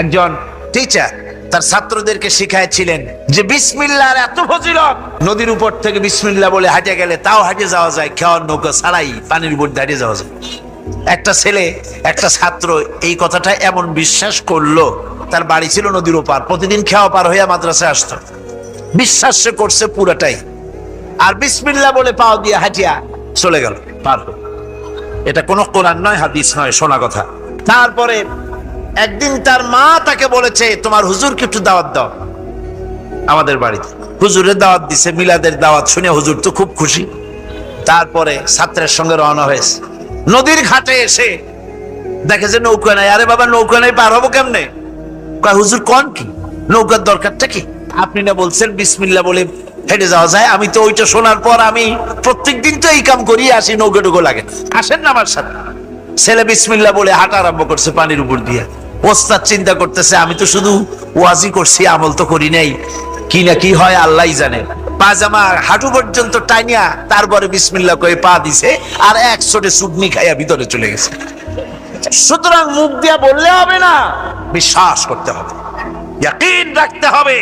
একজন টিচার তার ছাত্রদেরকে শিখাইছিলেন যে বিসমিল্লার এত ফজিলত। নদীর উপর থেকে বিসমিল্লা বলে হাঁটে গেলে তাও হাঁটে যাওয়া যায়, খাওয়ার নৌকা ছাড়াই পানির উপর হাঁটে যাওয়া যায়। একটা ছেলে, একটা ছাত্র এই কথাটা এমন বিশ্বাস করল, তার বাড়ি ছিল নদীর ওপার, প্রতিদিন খাওয়া পার হইয়া মাদ্রাসায় আসতো। বিশ্বাস করছে পুরাটাই। আর বিসমিল্লা বলে পাও দিয়ে হাঁটিয়া চলে গেল, পার। এটা কোনো কোরআন নয়, হাদিস নয়, শোনা কথা। তারপরে একদিন তার মা তাকে বলেছে, তোমার হুজুরকে একটু দাওয়াত দাও। আমাদের বাড়িতে। হুজুরের দাওয়াত দিছে, মিলাদের দাওয়াত শুনে হুজুর তো খুব খুশি। তারপরে ছাত্রের সঙ্গে রওনা হয়েছে। নদীর ঘাটে এসে দেখে যে নৌকা নাই। আরে বাবা, নৌকা নাই, পার হব কেমনে? হুজুর, কন কি? নৌকার দরকারটা কি? আপনি না বলছেন বিসমিল্লা বলে হেঁটে যাওয়া যায়। আমি তো ওইটা শোনার পর আমি প্রত্যেক দিন তো এই কাম করি আসি, নৌকা টুকো লাগে। আসেন না আমার সাথে। ছেলে বিসমিল্লা বলে হাঁটা আরম্ভ করছে পানির উপর দিয়ে। ওস্তাদ চিন্তা করতেছে, আমি তো শুধু ওয়াজি করছি, আমল তো করি নাই। কি না কি হয় আল্লাহ জানে। পাজামা হাঁটু পর্যন্ত টাইনিয়া, তারপরে বিসমিল্লা করে পা দিছে, আর এক ছোটে সুগনি খাইয়া ভিতরে চলে গেছে। সুতরাং মুখ দিয়া বললে হবে না, বিশ্বাস করতে হবে। ইয়াকিন রাখতে হবে।